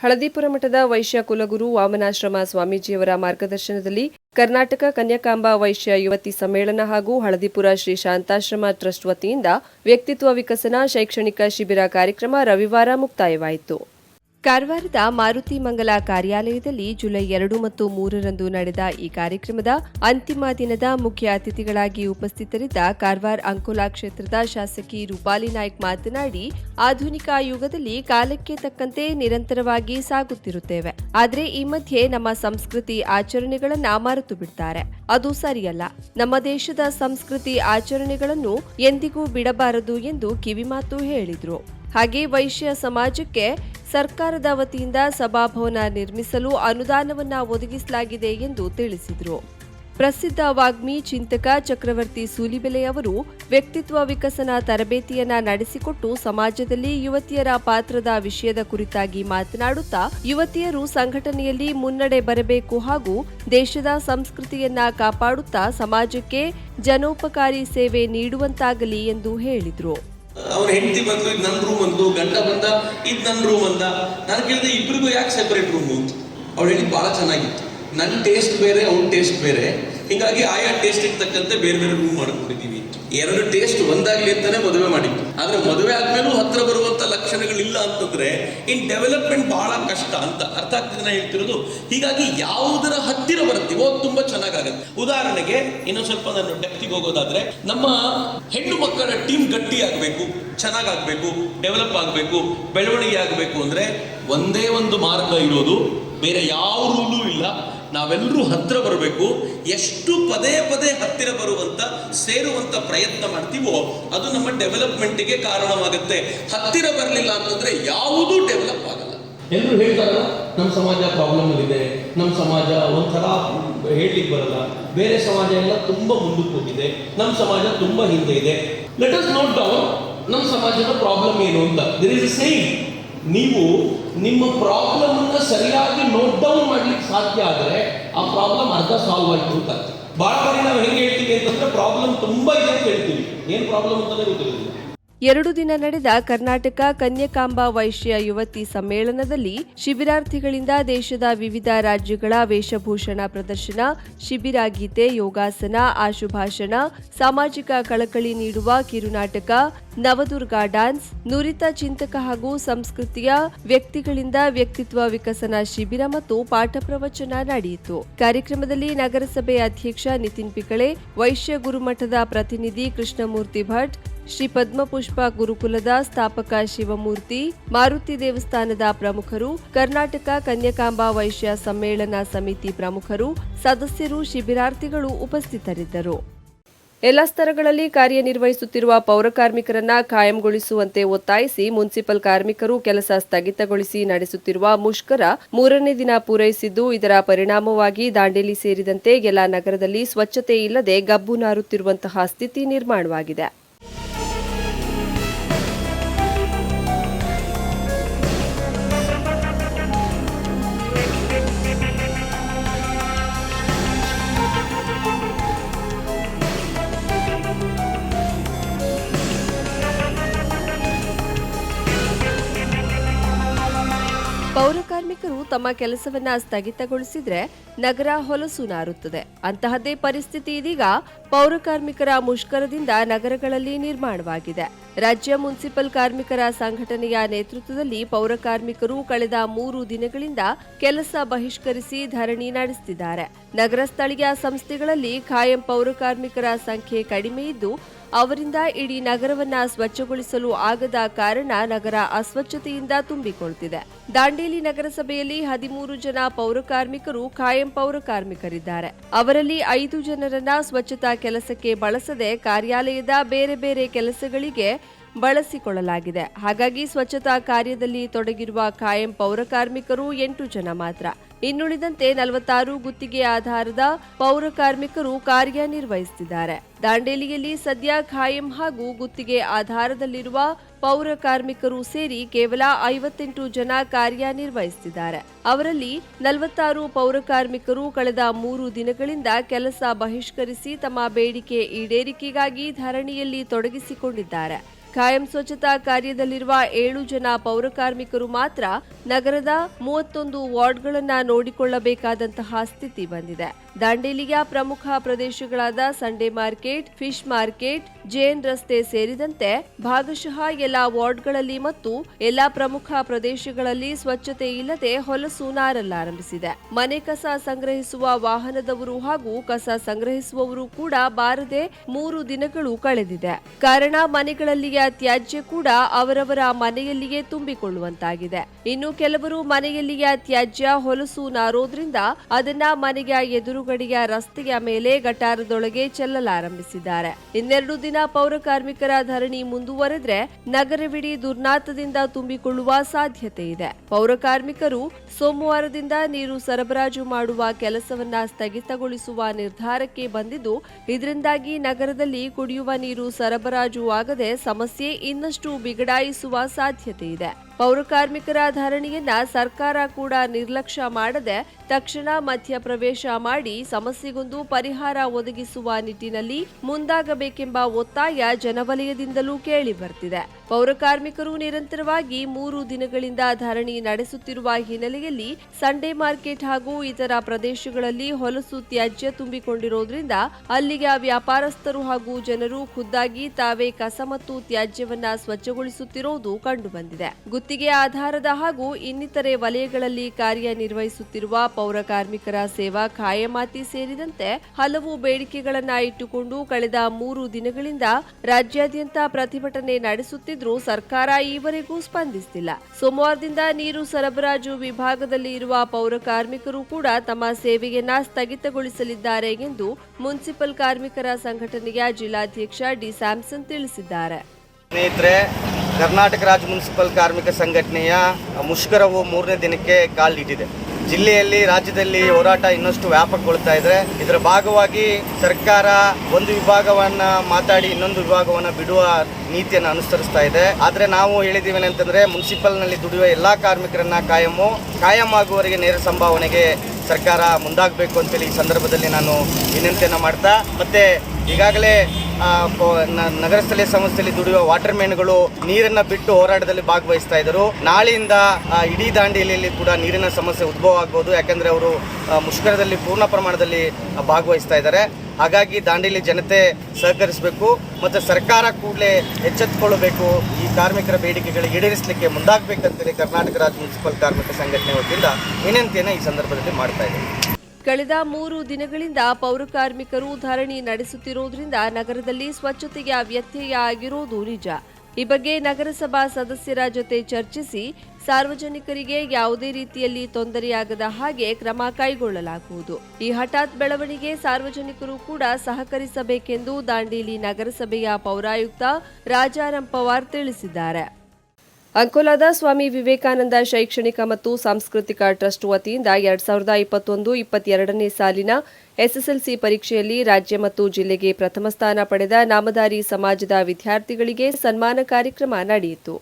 ಹಳದಿಪುರ ಮಠದ ವೈಶ್ಯ ಕುಲಗುರು ವಾಮನಾಶ್ರಮ ಸ್ವಾಮೀಜಿಯವರ ಮಾರ್ಗದರ್ಶನದಲ್ಲಿ ಕರ್ನಾಟಕ ಕನ್ಯಾಕಾಂಬ ವೈಶ್ಯ ಯುವತಿ ಸಮ್ಮೇಳನ ಹಾಗೂ ಹಳದಿಪುರ ಶ್ರೀ ಶಾಂತಾಶ್ರಮ ಟ್ರಸ್ಟ್ ವತಿಯಿಂದ ವ್ಯಕ್ತಿತ್ವ ವಿಕಸನ ಶೈಕ್ಷಣಿಕ ಶಿಬಿರ ಕಾರ್ಯಕ್ರಮ ರವಿವಾರ ಮುಕ್ತಾಯವಾಯಿತು. ಕಾರವಾರದ ಮಾರುತಿ ಮಂಗಲ ಕಾರ್ಯಾಲಯದಲ್ಲಿ ಜುಲೈ ಎರಡು ಮತ್ತು ಮೂರರಂದು ನಡೆದ ಈ ಕಾರ್ಯಕ್ರಮದ ಅಂತಿಮ ದಿನದ ಮುಖ್ಯ ಅತಿಥಿಗಳಾಗಿ ಉಪಸ್ಥಿತರಿದ್ದ ಕಾರವಾರ ಅಂಕೋಲಾ ಕ್ಷೇತ್ರದ ಶಾಸಕಿ ರೂಪಾಲಿ ನಾಯ್ಕ್ ಮಾತನಾಡಿ, ಆಧುನಿಕ ಯುಗದಲ್ಲಿ ಕಾಲಕ್ಕೆ ತಕ್ಕಂತೆ ನಿರಂತರವಾಗಿ ಸಾಗುತ್ತಿರುತ್ತೇವೆ. ಆದರೆ ಈ ಮಧ್ಯೆ ನಮ್ಮ ಸಂಸ್ಕೃತಿ ಆಚರಣೆಗಳನ್ನ ಮರೆತು ಬಿಡ್ತಾರೆ. ಅದು ಸರಿಯಲ್ಲ. ನಮ್ಮ ದೇಶದ ಸಂಸ್ಕೃತಿ ಆಚರಣೆಗಳನ್ನು ಎಂದಿಗೂ ಬಿಡಬಾರದು ಎಂದು ಕಿವಿಮಾತು ಹೇಳಿದ್ರು. ಹಾಗೆ ವೈಶ್ಯ ಸಮಾಜಕ್ಕೆ ಸರ್ಕಾರದ ವತಿಯಿಂದ ಸಭಾಭವನ ನಿರ್ಮಿಸಲು ಅನುದಾನವನ್ನು ಒದಗಿಸಲಾಗಿದೆ ಎಂದು ತಿಳಿಸಿದರು. ಪ್ರಸಿದ್ಧ ವಾಗ್ಮಿ ಚಿಂತಕ ಚಕ್ರವರ್ತಿ ಸೂಲಿಬೆಲೆ ಅವರು ವ್ಯಕ್ತಿತ್ವ ವಿಕಸನ ತರಬೇತಿಯನ್ನ ನಡೆಸಿಕೊಟ್ಟು ಸಮಾಜದಲ್ಲಿ ಯುವತಿಯರ ಪಾತ್ರದ ವಿಷಯದ ಕುರಿತಾಗಿ ಮಾತನಾಡುತ್ತಾ, ಯುವತಿಯರು ಸಂಘಟನೆಯಲ್ಲಿ ಮುನ್ನಡೆ ಬರಬೇಕು ಹಾಗೂ ದೇಶದ ಸಂಸ್ಕೃತಿಯನ್ನ ಕಾಪಾಡುತ್ತಾ ಸಮಾಜಕ್ಕೆ ಜನೋಪಕಾರಿ ಸೇವೆ ನೀಡುವಂತಾಗಲಿ ಎಂದು ಹೇಳಿದರು. ಅವನ ಹೆಂಡತಿ ಬಂದ್ಲು, ಇದು ನನ್ನ ರೂಮ್ ಅಂದು ಗಂಡ ಬಂದ, ಇದು ನನ್ನ ರೂಮ್ ಅಂದ. ನಾನು ಕೇಳಿದೆ ಇಬ್ಬರಿಗೂ ಯಾಕೆ ಸೆಪರೇಟ್ ರೂಮ್ ಅಂತ. ಅವಳು ಹೇಳಿ ಭಾಳ ಚೆನ್ನಾಗಿತ್ತು. ನನ್ನ ಟೇಸ್ಟ್ ಬೇರೆ, ಅವ್ನ ಟೇಸ್ಟ್ ಬೇರೆ. ಹೀಗಾಗಿ ಆಯಾ ಟೇಸ್ಟಿಗೆ ತಕ್ಕಂತೆ ಬೇರೆ ಬೇರೆ ರೂಮ್ ಮಾಡ್ಕೊಂಡಿದ್ದೀವಿ. ಎರಡು ಟೇಸ್ಟ್ ಒಂದಾಗ್ಲಿ ಅಂತಾನೆ ಮದುವೆ ಮಾಡಿತ್ತು ಆದ್ರೆ ಮದುವೆ ಆದ್ಮೇಲೂ ಹತ್ರ ಬರುವಂತ ಲಕ್ಷಣಗಳಿಲ್ಲ ಅಂತಂದ್ರೆ ಇನ್ ಡೆವಲಪ್ಮೆಂಟ್ ಬಹಳ ಕಷ್ಟ ಅಂತ ಅರ್ಥ ಆಗ್ತದೆ ನಾ ಹೇಳ್ತಿರೋದು. ಹೀಗಾಗಿ ಯಾವುದರ ಹತ್ತಿರ ಬರ್ತೀವೋ ತುಂಬಾ ಚೆನ್ನಾಗಾಗುತ್ತೆ. ಉದಾಹರಣೆಗೆ, ಇನ್ನೊಂದು ಸ್ವಲ್ಪ ನಾನು ಡೆಪ್ತಿಗೆ ಹೋಗೋದಾದ್ರೆ, ನಮ್ಮ ಹೆಣ್ಣು ಮಕ್ಕಳ ಟೀಮ್ ಗಟ್ಟಿ ಆಗಬೇಕು, ಚೆನ್ನಾಗಾಗ್ಬೇಕು ಡೆವಲಪ್ ಆಗಬೇಕು, ಬೆಳವಣಿಗೆ ಆಗಬೇಕು ಅಂದ್ರೆ ಒಂದೇ ಒಂದು ಮಾರ್ಗ ಇರೋದು, ಬೇರೆ ಯಾವ ರೂಲು ಇಲ್ಲ. ನಾವೆಲ್ಲರೂ ಹತ್ತಿರ ಬರಬೇಕು. ಎಷ್ಟು ಪದೇ ಪದೇ ಹತ್ತಿರ ಬರುವಂತ, ಸೇರುವಂತ ಪ್ರಯತ್ನ ಮಾಡ್ತೀವೋ, ಅದು ನಮ್ಮ ಡೆವಲಪ್ಮೆಂಟ್ಗೆ ಕಾರಣವಾಗುತ್ತೆ. ಹತ್ತಿರ ಬರಲಿಲ್ಲ ಅಂತಂದ್ರೆ ಯಾವುದೂ ಡೆವಲಪ್ ಆಗಲ್ಲ. ಎಲ್ಲರೂ ಹೇಳ್ತಾರಲ್ಲ, ನಮ್ಮ ಸಮಾಜ ಪ್ರಾಬ್ಲಮ್ ಇದೆ, ನಮ್ಮ ಸಮಾಜ ಒಂಥರ ಹೇಳಲಿಕ್ಕೆ ಬರಲ್ಲ. ಬೇರೆ ಸಮಾಜ ಎಲ್ಲ ತುಂಬಾ ಮುಂದಕ್ಕೆ ಹೋಗಿದೆ, ನಮ್ಮ ಸಮಾಜ ತುಂಬಾ ಹಿಂದೆ ಇದೆ. ಲೆಟ್ ಅಸ್ ನೋಟ್ ಡೌನ್ ನಮ್ಮ ಸಮಾಜದ ಪ್ರಾಬ್ಲಮ್ ಏನು ಅಂತ. ದಿರ್ ಇಸ್ ಸೇಮ್ ನೀವು ನಿಮ್ಮ ಪ್ರಾಬ್ಲಮನ್ನು ಸರಿಯಾಗಿ ನೋಟ್ ಡೌನ್ ಮಾಡ್ಲಿಕ್ಕೆ ಸಾಧ್ಯ ಆದರೆ ಆ ಪ್ರಾಬ್ಲಮ್ ಅರ್ಧ ಸಾಲ್ವ್ ಆಯಿತು ಅಂತ ಬಹಳ ಬಾರಿ ನಾವು ಹೆಂಗೆ ಹೇಳ್ತೀವಿ ಅಂತಂದ್ರೆ ಪ್ರಾಬ್ಲಮ್ ತುಂಬಾ ಇದೆ ಅಂತ ಹೇಳ್ತೀವಿ. ಏನು ಪ್ರಾಬ್ಲಮ್ ಅಂತಾನೆ ಗೊತ್ತಿರೋದಿಲ್ಲ. ಎರಡು ದಿನ ನಡೆದ ಕರ್ನಾಟಕ ಕನ್ಯಕಾಂಬ ವೈಶ್ಯ ಯುವತಿ ಸಮ್ಮೇಳನದಲ್ಲಿ ಶಿಬಿರಾರ್ಥಿಗಳಿಂದ ದೇಶದ ವಿವಿಧ ರಾಜ್ಯಗಳ ವೇಷಭೂಷಣ ಪ್ರದರ್ಶನ, ಶಿಬಿರ ಗೀತೆ, ಯೋಗಾಸನ, ಆಶುಭಾಷಣ, ಸಾಮಾಜಿಕ ಕಳಕಳಿ ನೀಡುವ ಕಿರುನಾಟಕ, ನವದುರ್ಗಾ ಡ್ಯಾನ್ಸ್ ನುರಿತ ಚಿಂತಕ ಹಾಗೂ ಸಂಸ್ಕೃತಿಯ ವ್ಯಕ್ತಿಗಳಿಂದ ವ್ಯಕ್ತಿತ್ವ ವಿಕಸನ ಶಿಬಿರ ಮತ್ತು ಪಾಠ ಪ್ರವಚನ ನಡೆಯಿತು. ಕಾರ್ಯಕ್ರಮದಲ್ಲಿ ನಗರಸಭೆ ಅಧ್ಯಕ್ಷ ನಿತಿನ್ ಪಿಕಳೆ, ವೈಶ್ಯ ಗುರುಮಠದ ಪ್ರತಿನಿಧಿ ಕೃಷ್ಣಮೂರ್ತಿ ಭಟ್ ಶ್ರೀ ಪದ್ಮಪುಷ್ಪ ಗುರುಕುಲದ ಸ್ಥಾಪಕ ಶಿವಮೂರ್ತಿ, ಮಾರುತಿ ದೇವಸ್ಥಾನದ ಪ್ರಮುಖರು, ಕರ್ನಾಟಕ ಕನ್ಯಕಾಂಬಾ ವೈಶ್ಯ ಸಮ್ಮೇಳನ ಸಮಿತಿ ಪ್ರಮುಖರು, ಸದಸ್ಯರು, ಶಿಬಿರಾರ್ಥಿಗಳು ಉಪಸ್ಥಿತರಿದ್ದರು. ಎಲ್ಲ ಸ್ತರಗಳಲ್ಲಿ ಕಾರ್ಯನಿರ್ವಹಿಸುತ್ತಿರುವ ಪೌರ ಕಾರ್ಮಿಕರನ್ನ ಕಾಯಂಗೊಳಿಸುವಂತೆ ಒತ್ತಾಯಿಸಿ ಮುನ್ಸಿಪಲ್ ಕಾರ್ಮಿಕರು ಕೆಲಸ ಸ್ಥಗಿತಗೊಳಿಸಿ ನಡೆಸುತ್ತಿರುವ ಮುಷ್ಕರ ಮೂರನೇ ದಿನ ಪೂರೈಸಿದ್ದು, ಇದರ ಪರಿಣಾಮವಾಗಿ ದಾಂಡೇಲಿ ಸೇರಿದಂತೆ ಎಲ್ಲ ನಗರದಲ್ಲಿ ಸ್ವಚ್ಛತೆ ಇಲ್ಲದೆ ಗಬ್ಬು ನಾರುತ್ತಿರುವಂತಹ ಸ್ಥಿತಿ ನಿರ್ಮಾಣವಾಗಿದೆ. ಪೌರ ಕಾರ್ಮಿಕರು ತಮ್ಮ ಕೆಲಸವನ್ನ ಸ್ಥಗಿತಗೊಳಿಸಿದ್ರೆ ನಗರ ಹೊಲಸು ನಾರುತ್ತದೆ. ಅಂತಹದ್ದೇ ಪರಿಸ್ಥಿತಿ ಇದೀಗ ಪೌರ ಕಾರ್ಮಿಕರ ಮುಷ್ಕರದಿಂದ ನಗರಗಳಲ್ಲಿ ನಿರ್ಮಾಣವಾಗಿದೆ. ರಾಜ್ಯ ಮುನ್ಸಿಪಲ್ ಕಾರ್ಮಿಕರ ಸಂಘಟನೆಯ ನೇತೃತ್ವದಲ್ಲಿ ಪೌರ ಕಾರ್ಮಿಕರು ಕಳೆದ ಮೂರು ದಿನಗಳಿಂದ ಕೆಲಸ ಬಹಿಷ್ಕರಿಸಿ ಧರಣಿ ನಡೆಸುತ್ತಿದ್ದಾರೆ ನಗರ ಸ್ಥಳೀಯ ಸಂಸ್ಥೆಗಳಲ್ಲಿ ಖಾಯಂ ಪೌರ ಕಾರ್ಮಿಕರ ಸಂಖ್ಯೆ ಕಡಿಮೆ ಇದ್ದು ಅವರಿಂದ ಇಡೀ ನಗರವನ್ನ ಸ್ವಚ್ಛಗೊಳಿಸಲು ಆಗದ ಕಾರಣ ನಗರ ಅಸ್ವಚ್ಛತೆಯಿಂದ ತುಂಬಿಕೊಳ್ತಿದೆ. ದಾಂಡೇಲಿ ನಗರಸಭೆಯಲ್ಲಿ ಹದಿಮೂರು ಜನ ಪೌರಕಾರ್ಮಿಕರು ಕಾಯಂ ಖಾಯಂ ಪೌರ ಕಾರ್ಮಿಕರಿದ್ದಾರೆ ಅವರಲ್ಲಿ ಐದು ಜನರನ್ನ ಸ್ವಚ್ಛತಾ ಕೆಲಸಕ್ಕೆ ಬಳಸದೆ ಕಾರ್ಯಾಲಯದ ಬೇರೆ ಬೇರೆ ಕೆಲಸಗಳಿಗೆ ಬಳಸಿಕೊಳ್ಳಲಾಗಿದೆ. ಹಾಗಾಗಿ ಸ್ವಚ್ಛತಾ ಕಾರ್ಯದಲ್ಲಿ ತೊಡಗಿರುವ ಖಾಯಂ ಪೌರಕಾರ್ಮಿಕರು ಎಂಟು ಜನ ಮಾತ್ರ. ಇನ್ನುಳಿದಂತೆ ನಲವತ್ತಾರು ಗುತ್ತಿಗೆ ಆಧಾರದ ಪೌರ ಕಾರ್ಮಿಕರು ಕಾರ್ಯನಿರ್ವಹಿಸುತ್ತಿದ್ದಾರೆ. ದಾಂಡೇಲಿಯಲ್ಲಿ ಸದ್ಯ ಖಾಯಂ ಹಾಗೂ ಗುತ್ತಿಗೆ ಆಧಾರದಲ್ಲಿರುವ ಪೌರ ಕಾರ್ಮಿಕರು ಸೇರಿ ಕೇವಲ ಐವತ್ತೆಂಟು ಜನ ಕಾರ್ಯನಿರ್ವಹಿಸುತ್ತಿದ್ದಾರೆ. ಅವರಲ್ಲಿ ನಲವತ್ತಾರು ಪೌರ ಕಾರ್ಮಿಕರು ಕಳೆದ ಮೂರು ದಿನಗಳಿಂದ ಕೆಲಸ ಬಹಿಷ್ಕರಿಸಿ ತಮ್ಮ ಬೇಡಿಕೆ ಈಡೇರಿಕೆಗಾಗಿ ಧರಣಿಯಲ್ಲಿ ತೊಡಗಿಸಿಕೊಂಡಿದ್ದಾರೆ. ಖಾಯಂ ಸ್ವಚ್ಛತಾ ಕಾರ್ಯದಲ್ಲಿರುವ ಏಳು ಜನ ಪೌರಕಾರ್ಮಿಕರು ಮಾತ್ರ ನಗರದ ಮೂವತ್ತೊಂದು ವಾರ್ಡ್ಗಳನ್ನು ನೋಡಿಕೊಳ್ಳಬೇಕಾದಂತಹ ಸ್ಥಿತಿ ಬಂದಿದೆ. ದಾಂಡೇಲಿಯ ಪ್ರಮುಖ ಪ್ರದೇಶಗಳಾದ ಸಂಡೇ ಮಾರ್ಕೆಟ್ ಫಿಶ್ ಮಾರ್ಕೆಟ್ ಜೇನ್ ರಸ್ತೆ ಸೇರಿದಂತೆ ಭಾಗಶಃ ಎಲ್ಲಾ ವಾರ್ಡ್ಗಳಲ್ಲಿ ಮತ್ತು ಎಲ್ಲಾ ಪ್ರಮುಖ ಪ್ರದೇಶಗಳಲ್ಲಿ ಸ್ವಚ್ಛತೆ ಇಲ್ಲದೆ ಹೊಲಸು ನಾರಲಾರಂಭಿಸಿದೆ ಮನೆ ಕಸ ಸಂಗ್ರಹಿಸುವ ವಾಹನದವರು ಹಾಗೂ ಕಸ ಸಂಗ್ರಹಿಸುವವರು ಕೂಡ ಬಾರದೆ ಮೂರು ದಿನಗಳು ಕಳೆದಿದೆ. ಕಾರಣ ಮನೆಗಳಲ್ಲಿಯ ತ್ಯಾಜ್ಯ ಕೂಡ ಅವರವರ ಮನೆಯಲ್ಲಿಯೇ ತುಂಬಿಕೊಳ್ಳುವಂತಾಗಿದೆ. ಇನ್ನು ಕೆಲವರು ಮನೆಯಲ್ಲಿಯ ತ್ಯಾಜ್ಯ ಹೊಲಸು ನಾರೋದ್ರಿಂದ ಅದನ್ನ ಮನೆಯ ಎದುರುಗಡೆಯ ರಸ್ತೆಯ ಮೇಲೆ ಗಟಾರದೊಳಗೆ ಚೆಲ್ಲಲಾರಂಭಿಸಿದ್ದಾರೆ. ಇನ್ನೆರಡು ದಿನ ಪೌರ ಕಾರ್ಮಿಕರ ಧರಣಿ ಮುಂದುವರೆದ್ರೆ ನಗರವಿಡೀ ದುರ್ನಾತದಿಂದ ತುಂಬಿಕೊಳ್ಳುವ ಸಾಧ್ಯತೆ ಇದೆ. ಪೌರ ಕಾರ್ಮಿಕರು ಸೋಮವಾರದಿಂದ ನೀರು ಸರಬರಾಜು ಮಾಡುವ ಕೆಲಸವನ್ನ ಸ್ಥಗಿತಗೊಳಿಸುವ ನಿರ್ಧಾರಕ್ಕೆ ಬಂದಿದ್ದು, ಇದರಿಂದಾಗಿ ನಗರದಲ್ಲಿ ಕುಡಿಯುವ ನೀರು ಸರಬರಾಜು ಆಗದೆ ಸಮಸ್ಯೆ ಇನ್ನಷ್ಟು ಬಿಗಡಾಯಿಸುವ ಸಾಧ್ಯತೆ ಇದೆ. ಪೌರ ಕಾರ್ಮಿಕರ ಧರಣಿಯನ್ನ ಸರ್ಕಾರ ಕೂಡ ನಿರ್ಲಕ್ಷ್ಯ ಮಾಡದೆ ತಕ್ಷಣ ಮಧ್ಯಪ್ರವೇಶ ಮಾಡಿ ಸಮಸ್ಯೆಗೊಂದು ಪರಿಹಾರ ಒದಗಿಸುವ ನಿಟ್ಟಿನಲ್ಲಿ ಮುಂದಾಗಬೇಕೆಂಬ ಒತ್ತಾಯ ಜನವಲಯದಿಂದಲೂ ಕೇಳಿ ಬರ್ತಿದೆ ಪೌರಕಾರ್ಮಿಕರು ನಿರಂತರವಾಗಿ ಮೂರು ದಿನಗಳಿಂದ ಧರಣಿ ನಡೆಸುತ್ತಿರುವ ಹಿನ್ನೆಲೆಯಲ್ಲಿ ಸಂಡೇ ಮಾರ್ಕೆಟ್ ಹಾಗೂ ಇತರ ಪ್ರದೇಶಗಳಲ್ಲಿ ಹೊಲಸು ತ್ಯಾಜ್ಯ ತುಂಬಿಕೊಂಡಿರೋದ್ರಿಂದ ಅಲ್ಲಿಗೆ ವ್ಯಾಪಾರಸ್ಥರು ಹಾಗೂ ಜನರು ಖುದ್ದಾಗಿ ತಾವೇ ಕಸ ಮತ್ತು ತ್ಯಾಜ್ಯವನ್ನ ಸ್ವಚ್ಛಗೊಳಿಸುತ್ತಿರುವುದು ಕಂಡುಬಂದಿದೆ. ಗುತ್ತಿಗೆ ಆಧಾರದ ಹಾಗೂ ಇನ್ನಿತರೆ ವಲಯಗಳಲ್ಲಿ ಕಾರ್ಯನಿರ್ವಹಿಸುತ್ತಿರುವ ಪೌರ ಕಾರ್ಮಿಕರ ಸೇವಾ ಖಾಯಮಾತಿ ಸೇರಿದಂತೆ ಹಲವು ಬೇಡಿಕೆಗಳನ್ನು ಇಟ್ಟುಕೊಂಡು ಕಳೆದ ಮೂರು ದಿನಗಳಿಂದ ರಾಜ್ಯಾದ್ಯಂತ ಪ್ರತಿಭಟನೆ ನಡೆಸುತ್ತಿದ್ರೂ ಸರ್ಕಾರ ಈವರೆಗೂ ಸ್ಪಂದಿಸುತ್ತಿಲ್ಲ ಸೋಮವಾರದಿಂದ ನೀರು ಸರಬರಾಜು ವಿಭಾಗದಲ್ಲಿ ಇರುವ ಪೌರ ಕಾರ್ಮಿಕರು ಕೂಡ ತಮ್ಮ ಸೇವೆಯನ್ನ ಸ್ಥಗಿತಗೊಳಿಸಲಿದ್ದಾರೆ ಎಂದು ಮುನ್ಸಿಪಲ್ ಕಾರ್ಮಿಕರ ಸಂಘಟನೆಯ ಜಿಲ್ಲಾಧ್ಯಕ್ಷ ಡಿ ಸ್ಯಾಮ್ಸನ್ ತಿಳಿಸಿದ್ದಾರೆ. ಕರ್ನಾಟಕ ರಾಜ್ಯ ಮುನ್ಸಿಪಲ್ ಕಾರ್ಮಿಕ ಸಂಘಟನೆಯ ಮುಷ್ಕರವು ಮೂರನೇ ದಿನಕ್ಕೆ ಕಾಲಿಟ್ಟಿದೆ. ಜಿಲ್ಲೆಯಲ್ಲಿ, ರಾಜ್ಯದಲ್ಲಿ ಹೋರಾಟ ಇನ್ನಷ್ಟು ವ್ಯಾಪಕಗೊಳ್ತಾ ಇದೆ ಇದರ ಭಾಗವಾಗಿ ಸರ್ಕಾರ ಒಂದು ವಿಭಾಗವನ್ನ ಮಾತಾಡಿ ಇನ್ನೊಂದು ವಿಭಾಗವನ್ನ ಬಿಡುವ ನೀತಿಯನ್ನು ಅನುಸರಿಸ್ತಾ ಇದೆ. ಆದ್ರೆ ನಾವು ಹೇಳಿದೀವಿ ಅಂತಂದ್ರೆ, ಮುನ್ಸಿಪಲ್ನಲ್ಲಿ ದುಡಿಯುವ ಎಲ್ಲಾ ಕಾರ್ಮಿಕರನ್ನ ಕಾಯಮು ಕಾಯಂ ಆಗುವವರಿಗೆ ನೇರ ಸಂಭಾವನೆಗೆ ಸರ್ಕಾರ ಮುಂದಾಗಬೇಕು ಅಂತೇಳಿ ಈ ಸಂದರ್ಭದಲ್ಲಿ ನಾನು ವಿನಂತಿಯನ್ನು ಮಾಡ್ತಾ, ಮತ್ತೆ ಈಗಾಗಲೇ ನಗರ ಸ್ಥಳೀಯ ಸಂಸ್ಥೆಯಲ್ಲಿ ದುಡಿಯುವ ವಾಟರ್ ಮ್ಯಾನ್ಗಳು ನೀರನ್ನ ಬಿಟ್ಟು ಹೋರಾಟದಲ್ಲಿ ಭಾಗವಹಿಸ್ತಾ ಇದ್ದರು. ನಾಳೆಯಿಂದ ಇಡೀ ದಾಂಡೇಲಿಯಲ್ಲಿ ಕೂಡ ನೀರಿನ ಸಮಸ್ಯೆ ಉದ್ಭವ ಆಗ್ಬೋದು. ಯಾಕಂದ್ರೆ ಅವರು ಮುಷ್ಕರದಲ್ಲಿ ಪೂರ್ಣ ಪ್ರಮಾಣದಲ್ಲಿ ಭಾಗವಹಿಸ್ತಾ ಇದ್ದಾರೆ. ಹಾಗಾಗಿ ದಾಂಡೇಲಿ ಜನತೆ ಸಹಕರಿಸಬೇಕು ಮತ್ತು ಸರ್ಕಾರ ಕೂಡಲೇ ಎಚ್ಚೆತ್ತುಕೊಳ್ಳಬೇಕು ಈ ಕಾರ್ಮಿಕರ ಬೇಡಿಕೆಗಳಿಗೆ ಈಡೇರಿಸಲಿಕ್ಕೆ ಮುಂದಾಗಬೇಕಂತೇಳಿ ಕರ್ನಾಟಕ ರಾಜ್ಯ ಮುನ್ಸಿಪಲ್ ಕಾರ್ಮಿಕ ಸಂಘಟನೆ ವತಿಯಿಂದ ವಿನಂತಿಯನ್ನು ಈ ಸಂದರ್ಭದಲ್ಲಿ ಮಾಡ್ತಾ ಇದೆ ಕಳೆದ ಮೂರು ದಿನಗಳಿಂದ ಪೌರ ಕಾರ್ಮಿಕರು ಧರಣಿ ನಡೆಸುತ್ತಿರುವುದರಿಂದ ನಗರದಲ್ಲಿ ಸ್ವಚ್ಛತೆಯ ವ್ಯತ್ಯಯ ಆಗಿರುವುದು ನಿಜ. ಈ ಬಗ್ಗೆ ನಗರಸಭಾ ಸದಸ್ಯರ ಜೊತೆ ಚರ್ಚಿಸಿ ಸಾರ್ವಜನಿಕರಿಗೆ ಯಾವುದೇ ರೀತಿಯಲ್ಲಿ ತೊಂದರೆಯಾಗದ ಹಾಗೆ ಕ್ರಮ ಕೈಗೊಳ್ಳಲಾಗುವುದು. ಈ ಹಠಾತ್ ಬೆಳವಣಿಗೆ ಸಾರ್ವಜನಿಕರು ಕೂಡ ಸಹಕರಿಸಬೇಕೆಂದು ದಾಂಡೇಲಿ ನಗರಸಭೆಯ ಪೌರಾಯುಕ್ತ ರಾಜಾರಾಮ್ ಪವಾರ್ ತಿಳಿಸಿದ್ದಾರೆ. ಅಂಕೋಲಾದ ಸ್ವಾಮಿ ವಿವೇಕಾನಂದ ಶೈಕ್ಷಣಿಕ ಮತ್ತು ಸಾಂಸ್ಕೃತಿಕ ಟ್ರಸ್ಟ್ ವತಿಯಿಂದ ಎರಡ್ ಸಾವಿರದ ಇಪ್ಪತ್ತೊಂದು ಇಪ್ಪತ್ತೆರಡನೇ ಸಾಲಿನ ಎಸ್ಎಸ್ಎಲ್ಸಿ ಪರೀಕ್ಷೆಯಲ್ಲಿ ರಾಜ್ಯ ಮತ್ತು ಜಿಲ್ಲೆಗೆ ಪ್ರಥಮ ಸ್ಥಾನ ಪಡೆದ ನಾಮಧಾರಿ ಸಮಾಜದ ವಿದ್ಯಾರ್ಥಿಗಳಿಗೆ ಸನ್ಮಾನ ಕಾರ್ಯಕ್ರಮ ನಡೆಯಿತು.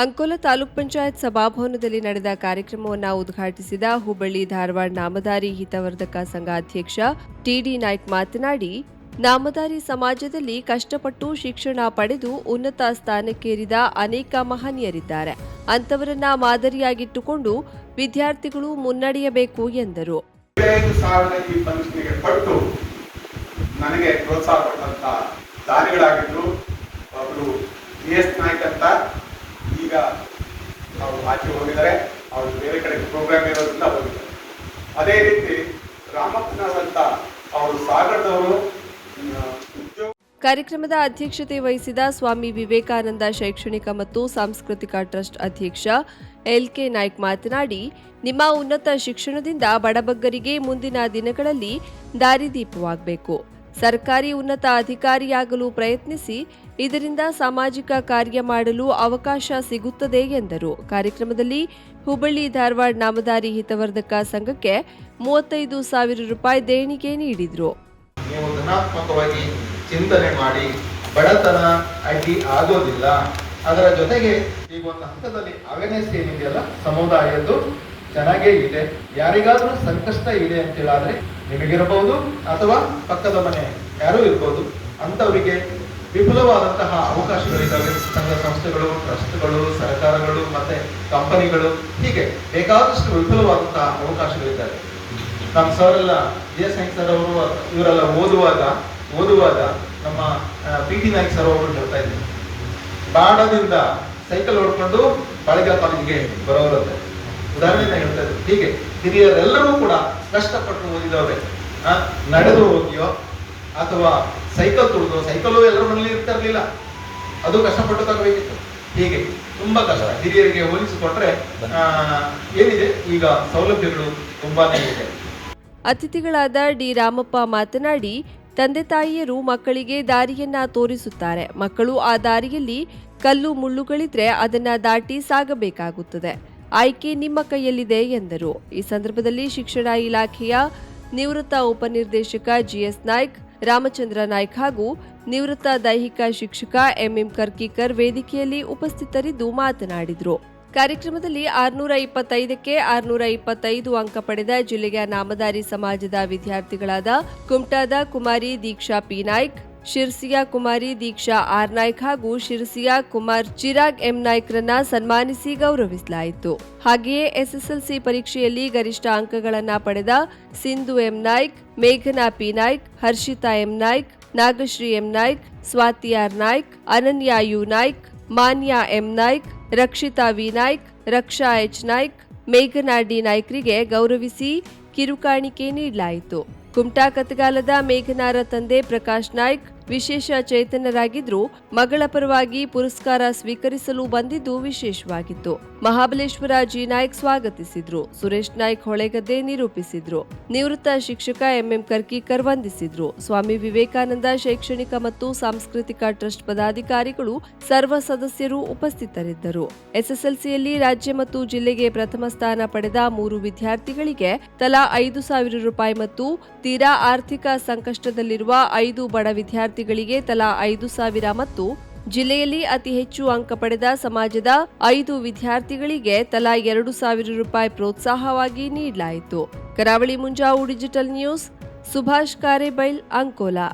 ಅಂಕೋಲ ತಾಲೂಕ್ ಪಂಚಾಯತ್ ಸಭಾಭವನದಲ್ಲಿ ನಡೆದ ಕಾರ್ಯಕ್ರಮವನ್ನು ಉದ್ಘಾಟಿಸಿದ ಹುಬ್ಬಳ್ಳಿ ಧಾರವಾಡ ನಾಮಧಾರಿ ಹಿತವರ್ಧಕ ಸಂಘ ಅಧ್ಯಕ್ಷ ಟಿಡಿ ನಾಯ್ಕ್ ಮಾತನಾಡಿ ನಾಮಧಾರಿ ಸಮಾಜದಲ್ಲಿ ಕಷ್ಟಪಟ್ಟು ಶಿಕ್ಷಣ ಪಡೆದು ಉನ್ನತ ಸ್ಥಾನಕ್ಕೇರಿದ ಅನೇಕ ಮಹನೀಯರಿದ್ದಾರೆ. ಅಂತವರನ್ನ ಮಾದರಿಯಾಗಿಟ್ಟುಕೊಂಡು ವಿದ್ಯಾರ್ಥಿಗಳು ಮುನ್ನಡೆಯಬೇಕು ಎಂದರು. ನನಗೆ ಪ್ರೋತ್ಸಾಹ ಕೊಟ್ಟಂತ ದಾನಿಗಳಾಗಿದ್ರು ಅವರು ಬಿ ಎಸ್ ನಾಯ್ಕ್ ಅಂತ ಅವರು ಆಚೆ ಹೋಗಿದ್ದಾರೆ. ಅವರು ಬೇರೆ ಕಡೆ ಪ್ರೋಗ್ರಾಮ್ ಇರೋದ್ರಿಂದ ಹೋಗಿದ್ದಾರೆ. ಅದೇ ರೀತಿ ರಾಮಕೃಷ್ಣ ಅಂತ ಅವರು ಸಾಗರದವರು ಕಾರ್ಯಕ್ರಮದ ಅಧ್ಯಕ್ಷತೆ ವಹಿಸಿದ ಸ್ವಾಮಿ ವಿವೇಕಾನಂದ ಶೈಕ್ಷಣಿಕ ಮತ್ತು ಸಾಂಸ್ಕೃತಿಕ ಟ್ರಸ್ಟ್ ಅಧ್ಯಕ್ಷ ಎಲ್ ಕೆ ನಾಯ್ಕ್ ಮಾತನಾಡಿ, ನಿಮ್ಮ ಉನ್ನತ ಶಿಕ್ಷಣದಿಂದ ಬಡಬಗ್ಗರಿಗೆ ಮುಂದಿನ ದಿನಗಳಲ್ಲಿ ದಾರಿದೀಪವಾಗಬೇಕು ಸರ್ಕಾರಿ ಉನ್ನತ ಅಧಿಕಾರಿಯಾಗಲು ಪ್ರಯತ್ನಿಸಿ, ಇದರಿಂದ ಸಾಮಾಜಿಕ ಕಾರ್ಯ ಮಾಡಲು ಅವಕಾಶ ಸಿಗುತ್ತದೆ ಎಂದರು. ಕಾರ್ಯಕ್ರಮದಲ್ಲಿ ಹುಬ್ಬಳ್ಳಿ ಧಾರವಾಡ ನಾಮಧಾರಿ ಹಿತವರ್ಧಕ ಸಂಘಕ್ಕೆ ಮೂವತ್ತೈದು ಸಾವಿರ ರೂಪಾಯಿ ದೇಣಿಗೆ ನೀಡಿದರು. ನೀವು ಧನಾತ್ಮಕವಾಗಿ ಚಿಂತನೆ ಮಾಡಿ, ಬಡತನ ಅಡ್ಡಿ ಆಗೋದಿಲ್ಲ. ಅದರ ಜೊತೆಗೆ ಈಗ ಒಂದು ಹಂತದಲ್ಲಿ ಅವೇರ್ನೆಸ್ ಏನಿದೆಯಲ್ಲ, ಸಮುದಾಯದ್ದು ಚೆನ್ನಾಗೇ ಇದೆ. ಯಾರಿಗಾದ್ರೂ ಸಂಕಷ್ಟ ಇದೆ ಅಂತ ಹೇಳಾದ್ರೆ ನಿಮಗಿರಬಹುದು ಅಥವಾ ಪಕ್ಕದ ಮನೆ ಯಾರೂ ಇರ್ಬೋದು ಅಂಥವರಿಗೆ ವಿಫುಲವಾದಂತಹ ಅವಕಾಶಗಳಿದ್ದಾವೆ. ಸಂಘ ಸಂಸ್ಥೆಗಳು, ಟ್ರಸ್ಟ್ಗಳು, ಸರ್ಕಾರಗಳು ಮತ್ತೆ ಕಂಪನಿಗಳು, ಹೀಗೆ ಬೇಕಾದಷ್ಟು ವಿಫುಲವಾದಂತಹ ಅವಕಾಶಗಳಿದ್ದಾವೆ. ನಮ್ಮ ಸರ್ ಎಲ್ಲ ಎಸ್ ನಾಯ್ಕ್ ಸರ್ ಅವರು, ಇವರೆಲ್ಲ ಓದುವಾಗ ಓದುವಾಗ ನಮ್ಮ ಪಿ ಟಿ ನಾಯ್ಕ್ ಸರ್ ಅವರು ಹೇಳ್ತಾ ಇದ್ರು. ಬಾಡದಿಂದ ಸೈಕಲ್ ಹೊಡ್ಕೊಂಡು ಬಾಳಿಗ ಕಾಲೇಜಿಗೆ ಬರೋರಂತೆ ಉದಾಹರಣೆನ ಹೇಳ್ತಾ ಇದ್ರು. ಹೀಗೆ ಹಿರಿಯರೆಲ್ಲರೂ ಕೂಡ ಕಷ್ಟಪಟ್ಟು ಓದಿದವ್ರೆ. ನಡೆದು ಹೋಗಿಯೋ ಅಥವಾ ಸೈಕಲ್ ತುಳಿದು ಸೈಕಲ್ಲು ಎಲ್ಲರ ಮನೇಲಿ ಇರ್ತಾ ಇರ್ಲಿಲ್ಲ. ಅದು ಕಷ್ಟಪಟ್ಟು ತಗೋಬೇಕಿತ್ತು ಹೀಗೆ ತುಂಬಾ ಕಷ್ಟ. ಹಿರಿಯರಿಗೆ ಹೋಲಿಸಿಕೊಂಡ್ರೆ ಏನಿದೆ? ಈಗ ಸೌಲಭ್ಯಗಳು ತುಂಬಾನೇ ಇದೆ. ಅತಿಥಿಗಳಾದ ಡಿ ರಾಮಪ್ಪ ಮಾತನಾಡಿ, ತಂದೆ ತಾಯಿಯರು ಮಕ್ಕಳಿಗೆ ದಾರಿಯನ್ನ ತೋರಿಸುತ್ತಾರೆ. ಮಕ್ಕಳು ಆ ದಾರಿಯಲ್ಲಿ ಕಲ್ಲು ಮುಳ್ಳುಗಳಿದ್ರೆ ಅದನ್ನ ದಾಟಿ ಸಾಗಬೇಕಾಗುತ್ತದೆ. ಆಯ್ಕೆ ನಿಮ್ಮ ಕೈಯಲ್ಲಿದೆ ಎಂದರು. ಈ ಸಂದರ್ಭದಲ್ಲಿ ಶಿಕ್ಷಣ ಇಲಾಖೆಯ ನಿವೃತ್ತ ಉಪನಿರ್ದೇಶಕ ಜಿಎಸ್ ನಾಯ್ಕ್, ರಾಮಚಂದ್ರ ನಾಯ್ಕ್ ಹಾಗೂ ನಿವೃತ್ತ ದೈಹಿಕ ಶಿಕ್ಷಕ ಎಂಎಂ ಕರ್ಕಿಕರ್ ವೇದಿಕೆಯಲ್ಲಿ ಉಪಸ್ಥಿತರಿದ್ದು ಮಾತನಾಡಿದರು. ಕಾರ್ಯಕ್ರಮದಲ್ಲಿ ಆರುನೂರ ಇಪ್ಪತ್ತೈದಕ್ಕೆ ಆರುನೂರ ಇಪ್ಪತ್ತೈದು ಅಂಕ ಪಡೆದ ಜಿಲ್ಲೆಯ ನಾಮದಾರಿ ಸಮಾಜದ ವಿದ್ಯಾರ್ಥಿಗಳಾದ ಕುಮಟಾದ ಕುಮಾರಿ, ದೀಕ್ಷಾ ಪಿ ನಾಯ್ಕ್ ಶಿರ್ಸಿಯ ಕುಮಾರಿ ದೀಕ್ಷಾ ಆರ್ ನಾಯ್ಕ್ ಹಾಗೂ ಶಿರ್ಸಿಯಾ ಕುಮಾರ್ ಚಿರಾಗ್ ಎಂ ನಾಯ್ಕ್ರನ್ನ ಸನ್ಮಾನಿಸಿ ಗೌರವಿಸಲಾಯಿತು. ಹಾಗೆಯೇ ಎಸ್ಎಸ್ಎಲ್ಸಿ ಪರೀಕ್ಷೆಯಲ್ಲಿ ಗರಿಷ್ಠ ಅಂಕಗಳನ್ನು ಪಡೆದ ಸಿಂಧು ಎಂ ನಾಯ್ಕ್, ಮೇಘನಾ P Naik, Harshita M Naik, Nagashree M Naik, Swati R Naik, Ananya U Naik, Manya M Naik, Rakshita V Naik, Raksha H Naik, ಮೇಘನಾ ಡಿ ನಾಯ್ಕ್ರಿಗೆ ಗೌರವಿಸಿ ಕಿರುಕಾಣಿಕೆ ನೀಡಲಾಯಿತು. ಕುಮಟಾ ಕತಗಾಲದ ಮೇಘನಾರ ತಂದೆ ಪ್ರಕಾಶ್ ನಾಯ್ಕ್ ವಿಶೇಷ ಚೈತನ್ಯರಾಗಿದ್ರು ಮಗಳ ಪರವಾಗಿ ಪುರಸ್ಕಾರ ಸ್ವೀಕರಿಸಲು ಬಂದಿದ್ದು ವಿಶೇಷವಾಗಿತ್ತು. ಮಹಾಬಲೇಶ್ವರ ಜಿ ನಾಯ್ಕ್ ಸ್ವಾಗತಿಸಿದ್ರು. ಸುರೇಶ್ ನಾಯ್ಕ್ ಹೊಳೆಗದ್ದೆ ನಿರೂಪಿಸಿದ್ರು. ನಿವೃತ್ತ ಶಿಕ್ಷಕ ಎಂಎಂ ಕರ್ಕೀಕರ್ ವಂದಿಸಿದ್ರು. ಸ್ವಾಮಿ ವಿವೇಕಾನಂದ ಶೈಕ್ಷಣಿಕ ಮತ್ತು ಸಾಂಸ್ಕೃತಿಕ ಟ್ರಸ್ಟ್ ಪದಾಧಿಕಾರಿಗಳು ಸರ್ವ ಸದಸ್ಯರು ಉಪಸ್ಥಿತರಿದ್ದರು. ಎಸ್ಎಸ್ಎಲ್ಸಿಯಲ್ಲಿ ರಾಜ್ಯ ಮತ್ತು ಜಿಲ್ಲೆಗೆ ಪ್ರಥಮ ಸ್ಥಾನ ಪಡೆದ ಮೂರು ವಿದ್ಯಾರ್ಥಿಗಳಿಗೆ ತಲಾ ಐದು ಸಾವಿರ ರೂಪಾಯಿ ಮತ್ತು ತೀರಾ ಆರ್ಥಿಕ ಸಂಕಷ್ಟದಲ್ಲಿರುವ ಐದು ಬಡ ವಿದ್ಯಾರ್ಥಿಗಳಿಗೆ ತಲಾ ಐದು ಸಾವಿರ ಮತ್ತು ಜಿಲ್ಲೆಯಲ್ಲಿ ಅತಿ ಹೆಚ್ಚು ಅಂಕ ಪಡೆದ ಸಮಾಜದ ಐದು ವಿದ್ಯಾರ್ಥಿಗಳಿಗೆ ತಲಾ ಎರಡು ಸಾವಿರ ರೂಪಾಯಿ ಪ್ರೋತ್ಸಾಹವಾಗಿ ನೀಡಲಾಯಿತು. Karavali Munjavu digital news, Subhash Karebail, Ankola.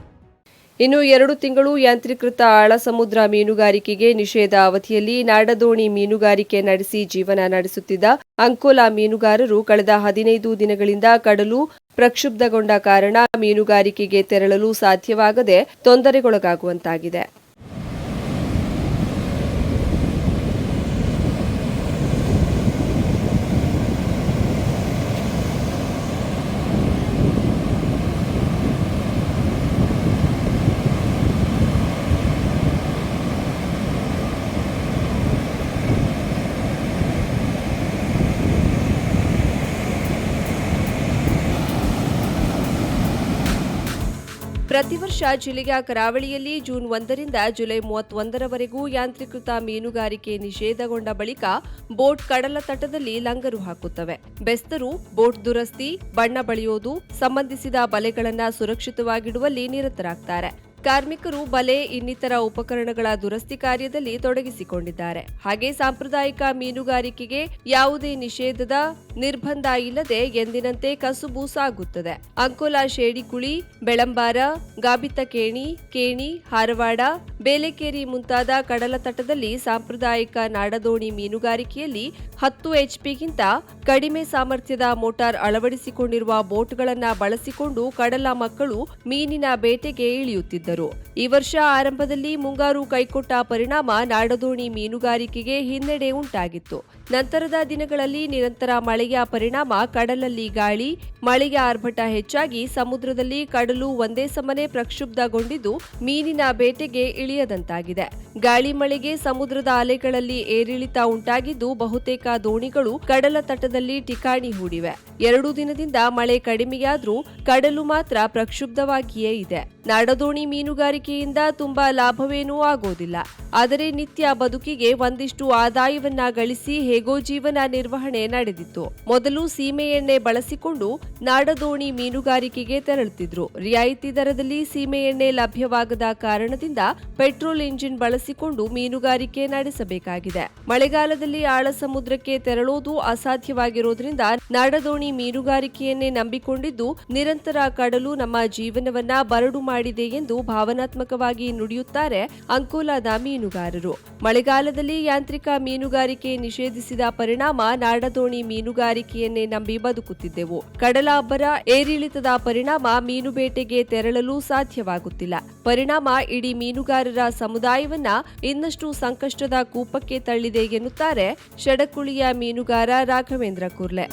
ಇನ್ನು ಎರಡು ತಿಂಗಳು ಯಾಂತ್ರೀಕೃತ ಆಳಸಮುದ್ರ ಮೀನುಗಾರಿಕೆಗೆ ನಿಷೇಧ ಅವಧಿಯಲ್ಲಿ ನಾಡದೋಣಿ ಮೀನುಗಾರಿಕೆ ನಡೆಸಿ ಜೀವನ ನಡೆಸುತ್ತಿದ್ದ ಅಂಕೋಲಾ ಮೀನುಗಾರರು ಕಳೆದ ಹದಿನೈದು ದಿನಗಳಿಂದ ಕಡಲು ಪ್ರಕ್ಷುಬ್ಧಗೊಂಡ ಕಾರಣ ಮೀನುಗಾರಿಕೆಗೆ ತೆರಳಲು ಸಾಧ್ಯವಾಗದೆ ತೊಂದರೆಗೊಳಗಾಗುವಂತಾಗಿದೆ ಪ್ರತಿ ವರ್ಷ ಜಿಲ್ಲೆಯ ಕರಾವಳಿಯಲ್ಲಿ ಜೂನ್ ಒಂದರಿಂದ ಜುಲೈ ಮೂವತ್ತೊಂದರವರೆಗೂ ಯಾಂತ್ರೀಕೃತ ಮೀನುಗಾರಿಕೆ ನಿಷೇಧಗೊಂಡ ಬಳಿಕ ಬೋಟ್ ಕಡಲ ತಟದಲ್ಲಿ ಲಂಗರು ಹಾಕುತ್ತವೆ. ಬೆಸ್ತರು, ಬೋಟ್ ದುರಸ್ತಿ, ಬಣ್ಣ ಬಳಿಯೋದು, ಸಂಬಂಧಿಸಿದ ಬಲೆಗಳನ್ನು ಸುರಕ್ಷಿತವಾಗಿಡುವಲ್ಲಿ ನಿರತರಾಗ್ತಾರೆ. ಕಾರ್ಮಿಕರು ಬಲೆ, ಇನ್ನಿತರ ಉಪಕರಣಗಳ ದುರಸ್ತಿ ಕಾರ್ಯದಲ್ಲಿ ತೊಡಗಿಸಿಕೊಂಡಿದ್ದಾರೆ. ಹಾಗೆ ಸಾಂಪ್ರದಾಯಿಕ ಮೀನುಗಾರಿಕೆಗೆ ಯಾವುದೇ ನಿಷೇಧದ ನಿರ್ಬಂಧ ಇಲ್ಲದೆ ಎಂದಿನಂತೆ ಕಸುಬು ಸಾಗುತ್ತದೆ. ಅಂಕೋಲಾ ಶೇಡಿಕುಳಿ, ಬೆಳಂಬಾರ, ಗಾಬಿತಕೇಣಿ, ಕೇಣಿ, ಹಾರವಾಡ, ಬೇಲೆಕೇರಿ ಮುಂತಾದ ಕಡಲ ತಟದಲ್ಲಿ ಸಾಂಪ್ರದಾಯಿಕ ನಾಡದೋಣಿ ಮೀನುಗಾರಿಕೆಯಲ್ಲಿ ಹತ್ತು ಎಚ್ಪಿಗಿಂತ ಕಡಿಮೆ ಸಾಮರ್ಥ್ಯದ ಮೋಟಾರ್ ಅಳವಡಿಸಿಕೊಂಡಿರುವ ಬೋಟ್ಗಳನ್ನು ಬಳಸಿಕೊಂಡು ಕಡಲ ಮಕ್ಕಳು ಮೀನಿನ ಬೇಟೆಗೆ ಇಳಿಯುತ್ತಿದ್ದರು. ಈ ವರ್ಷ ಆರಂಭದಲ್ಲಿ ಮುಂಗಾರು ಕೈಕೊಟ್ಟ ಪರಿಣಾಮ ನಾಡದೋಣಿ ಮೀನುಗಾರಿಕೆಗೆ ಹಿನ್ನಡೆ ಉಂಟಾಗಿತ್ತು. ನಂತರದ ದಿನಗಳಲ್ಲಿ ನಿರಂತರ ಮಳೆಯ ಪರಿಣಾಮ ಕಡಲಲ್ಲಿ ಗಾಳಿ, ಮಳೆಯ ಆರ್ಭಟ ಹೆಚ್ಚಾಗಿ ಸಮುದ್ರದಲ್ಲಿ ಕಡಲು ಒಂದೇ ಸಮನೆ ಪ್ರಕ್ಷುಬ್ಧಗೊಂಡಿದ್ದು ಮೀನಿನ ಬೇಟೆಗೆ ಇಳಿಯದಂತಾಗಿದೆ. ಗಾಳಿ ಮಳೆಗೆ ಸಮುದ್ರದ ಅಲೆಗಳಲ್ಲಿ ಏರಿಳಿತ ಉಂಟಾಗಿದ್ದು ಬಹುತೇಕ ದೋಣಿಗಳು ಕಡಲ ತಟದಲ್ಲಿ ಠಿಕಾಣಿ ಹೂಡಿವೆ. ಎರಡು ದಿನದಿಂದ ಮಳೆ ಕಡಿಮೆಯಾದ್ರೂ ಕಡಲು ಮಾತ್ರ ಪ್ರಕ್ಷುಬ್ಧವಾಗಿಯೇ ಇದೆ. ನಾಡದೋಣಿ ಮೀನುಗಾರಿಕೆಯಿಂದ ತುಂಬಾ ಲಾಭವೇನೂ ಆಗೋದಿಲ್ಲ. ಆದರೆ ನಿತ್ಯ ಬದುಕಿಗೆ ಒಂದಿಷ್ಟು ಆದಾಯವನ್ನ ಗಳಿಸಿ ಹೇಗೋ ಜೀವನ ನಿರ್ವಹಣೆ ನಡೆದಿತ್ತು. ಮೊದಲು ಸೀಮೆಎಣ್ಣೆ ಬಳಸಿಕೊಂಡು ನಾಡದೋಣಿ ಮೀನುಗಾರಿಕೆಗೆ ತೆರಳುತ್ತಿದ್ರು. ರಿಯಾಯಿತಿ ದರದಲ್ಲಿ ಸೀಮೆಎಣ್ಣೆ ಲಭ್ಯವಾಗದ ಕಾರಣದಿಂದ ಪೆಟ್ರೋಲ್ ಇಂಜಿನ್ ಬಳಸಿಕೊಂಡು ಮೀನುಗಾರಿಕೆ ನಡೆಸಬೇಕಾಗಿದೆ. ಮಳೆಗಾಲದಲ್ಲಿ ಆಳ ಸಮುದ್ರಕ್ಕೆ ತೆರಳೋದು ಅಸಾಧ್ಯವಾಗಿರೋದ್ರಿಂದ ನಾಡದೋಣಿ ಮೀನುಗಾರಿಕೆಯನ್ನೇ ನಂಬಿಕೊಂಡಿದ್ದು ನಿರಂತರ ಕಡಲು ನಮ್ಮ ಜೀವನವನ್ನ ಬರಡು ಮಾಡಿದೆ ಎಂದು ಭಾವನಾತ್ಮಕವಾಗಿ ನುಡಿಯುತ್ತಾರೆ ಅಂಕೋಲಾದ ಮೀನುಗಾರರು. ಮಳೆಗಾಲದಲ್ಲಿ ಯಾಂತ್ರಿಕ ಮೀನುಗಾರಿಕೆ ನಿಷೇಧಿಸಿದ ಪರಿಣಾಮ ನಾಡದೋಣಿ ಮೀನುಗಾರಿಕೆಯನ್ನೇ ನಂಬಿ ಬದುಕುತ್ತಿದ್ದೆವು. ಕಡಲಾಬ್ಬರ ಏರಿಳಿತದ ಪರಿಣಾಮ ಮೀನು ಬೇಟೆಗೆ ತೆರಳಲು ಸಾಧ್ಯವಾಗುತ್ತಿಲ್ಲ. ಪರಿಣಾಮ ಇಡೀ ಮೀನುಗಾರರ ಸಮುದಾಯವನ್ನ ಇನ್ನಷ್ಟು ಸಂಕಷ್ಟದ ಕೂಪಕ್ಕೆ ತಳ್ಳಿದೆ ಎನ್ನುತ್ತಾರೆ ಶಡಕುಳಿಯ ಮೀನುಗಾರ Raghavendra Kurle.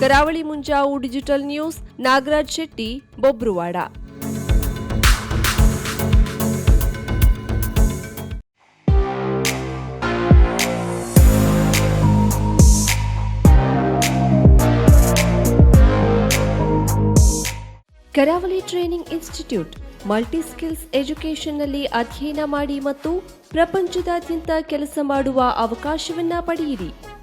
Karavali Munjavu digital news, Nagaraj Shetty, Bobruwada. Karavali training institute multi skills ಎಜುಕೇಷನ್ನಲ್ಲಿ ಅಧ್ಯಯನ ಮಾಡಿ ಮತ್ತು ಪ್ರಪಂಚದಾದ್ಯಂತ ಕೆಲಸ ಮಾಡುವ ಅವಕಾಶವನ್ನ ಪಡೆಯಿರಿ.